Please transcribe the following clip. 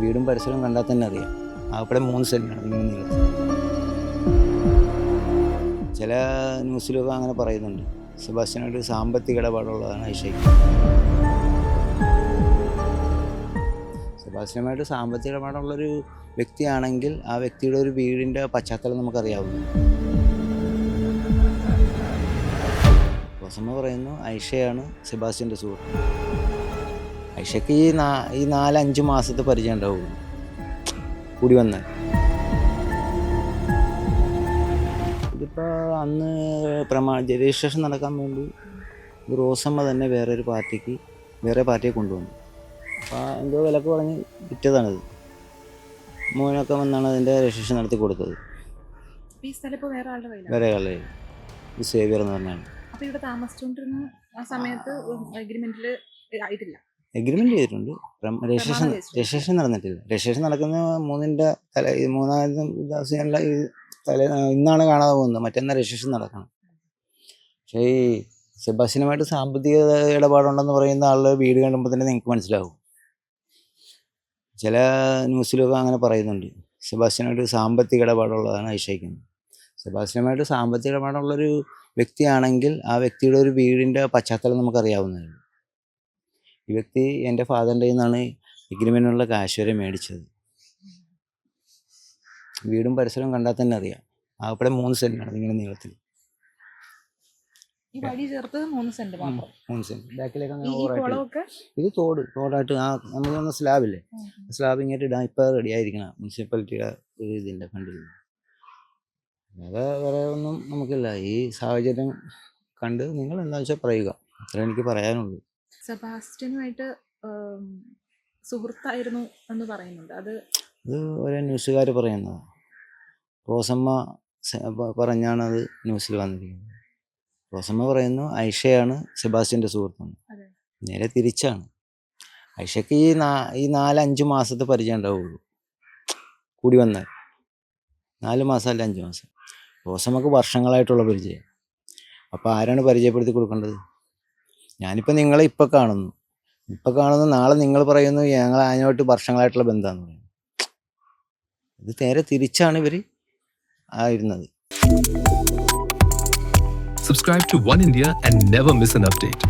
വീടും പരിസരവും കണ്ടാൽ തന്നെ അറിയാം. അവിടെ മൂന്ന് സെല്ലാണ് ഇങ്ങനെ ചില ന്യൂസിലൊക്കെ അങ്ങനെ പറയുന്നുണ്ട്. സെബാസ്റ്റ്യനായിട്ട് സാമ്പത്തിക ഇടപാടുള്ളതാണ് ഐഷയ്ക്ക് സെബാസ്റ്റ്യനുമായിട്ട് സാമ്പത്തിക ഇടപാടുള്ളൊരു വ്യക്തിയാണെങ്കിൽ ആ വ്യക്തിയുടെ ഒരു വീടിന്റെ പശ്ചാത്തലം നമുക്കറിയാവുന്നു. റോസമ്മ പറയുന്നു ഐഷയാണ് സെബാസ്റ്റ്യന്റെ സുഹൃത്ത്. ഐഷയ്ക്ക് ഈ നാ ഈ നാലഞ്ച് മാസത്തെ പരിചയം ഉണ്ടാവും. കൂടി വന്ന്. ഇതിപ്പോൾ അന്ന് പ്രമാ രജിസ്ട്രേഷൻ നടക്കാൻ വേണ്ടി റോസമ്മ തന്നെ വേറൊരു പാർട്ടിക്ക് വേറെ പാർട്ടിയെ കൊണ്ടുവന്നു. അപ്പോൾ എന്തോ വിലക്ക് പറഞ്ഞ് വിറ്റതാണിത്. മോനൊക്കെ വന്നാണ് അതിന്റെ രജിസ്ട്രേഷൻ നടത്തി കൊടുത്തത്. വേറെ ആളുടെ സേവിയർ എന്ന് പറഞ്ഞാണ്. അപ്പോൾ ഇവിടെ താമസിച്ചുകൊണ്ടിരുന്ന ആ സമയത്ത് അഗ്രിമെന്റിൽ ആയിട്ടില്ല. എഗ്രിമെന്റ് ചെയ്തിട്ടുണ്ട്. രജിസ്ട്രേഷൻ രജിസ്ട്രേഷൻ നടന്നിട്ടില്ല. രജിസ്ട്രേഷൻ നടക്കുന്ന മൂന്നിന്റെ തല മൂന്നാം ദിവസം ഈ തല ഇന്നാണ് കാണാതെ പോകുന്നത്. മറ്റെന്നാ രജിസ്ട്രേഷൻ നടക്കണം. പക്ഷേ ഈ സെബാസിനുമായിട്ട് സാമ്പത്തിക ഇടപാടുണ്ടെന്ന് പറയുന്ന ആളുടെ വീട് കണ്ടുമ്പോൾ തന്നെ നിങ്ങൾക്ക് മനസ്സിലാവും. ചില ന്യൂസിലൊക്കെ അങ്ങനെ പറയുന്നുണ്ട്. സെബാസ്റ്റ്യനായിട്ട് സാമ്പത്തിക ഇടപാടുള്ളതാണ് ഐഷയ്ക്കുന്നത് സെബാസ്റ്റിനുമായിട്ട് സാമ്പത്തിക ഇടപാടുള്ളൊരു വ്യക്തിയാണെങ്കിൽ ആ വ്യക്തിയുടെ ഒരു വീടിന്റെ പശ്ചാത്തലം നമുക്കറിയാവുന്നതാണ് ഈ വ്യക്തി എന്റെ ഫാദറിന്റെ നിന്നാണ് എഗ്രിമെന്റിനുള്ള കാശ് വരെ മേടിച്ചത്. വീടും പരിസരവും കണ്ടാൽ തന്നെ അറിയാം. അവിടെ മൂന്ന് സെന്റാണ് നിങ്ങളുടെ നീളത്തിൽ മൂന്ന് സെന്റ് ബാക്കിലേക്ക് അങ്ങനെ ഓവറായിട്ട് ഇത് തോട് തോടായിട്ട് ആ നമ്മൾ വന്ന സ്ലാബില്ലേ? സ്ലാബ് ഇങ്ങോട്ട് ഇടാൻ ഇപ്പം റെഡി ആയിരിക്കണം. മുനിസിപ്പാലിറ്റിയുടെ ഒരു ഇതിന്റെ ഫണ്ടിൽ അല്ലാതെ വേറെ ഒന്നും നമുക്കില്ല. ഈ സാഹചര്യം കണ്ട് നിങ്ങൾ എന്താ വെച്ചാൽ പറയുക. അത്ര എനിക്ക് പറയാനുള്ളൂ. സെബാസ്റ്റ്യനുമായിട്ട് സുഹൃത്തായിരുന്നു എന്ന് പറയുന്നുണ്ട്. അത് അത് ഒരു ന്യൂസുകാർ പറയുന്നത് റോസമ്മ പറഞ്ഞാണ് അത് ന്യൂസിൽ വന്നിരിക്കുന്നത്. റോസമ്മ പറയുന്നു ഐഷയാണ് സെബാസ്റ്റ്യന്റെ സുഹൃത്തെന്ന്. നേരെ തിരിച്ചാണ്. ഐഷയ്ക്ക് ഈ നാ ഈ നാലഞ്ച് മാസത്തെ പരിചയം ഉണ്ടാവുള്ളൂ. കൂടി വന്നാൽ. നാല് മാസം അല്ല അഞ്ച് മാസം. റോസമ്മക്ക് വർഷങ്ങളായിട്ടുള്ള പരിചയം. അപ്പോൾ ആരാണ് പരിചയപ്പെടുത്തി കൊടുക്കേണ്ടത്? ഞാനിപ്പോൾ നിങ്ങളെ ഇപ്പോൾ കാണുന്നു. ഇപ്പോൾ കാണുന്നു നാളെ നിങ്ങൾ പറയുന്നു ഞങ്ങൾ അതിനായിട്ട് വർഷങ്ങളായിട്ടുള്ള ബന്ധമാണെന്ന് പറയുന്നു. ഇത് നേരെ തിരിച്ചാണ് ഇവർ ആയിരുന്നത്. Subscribe to One India and never miss an update.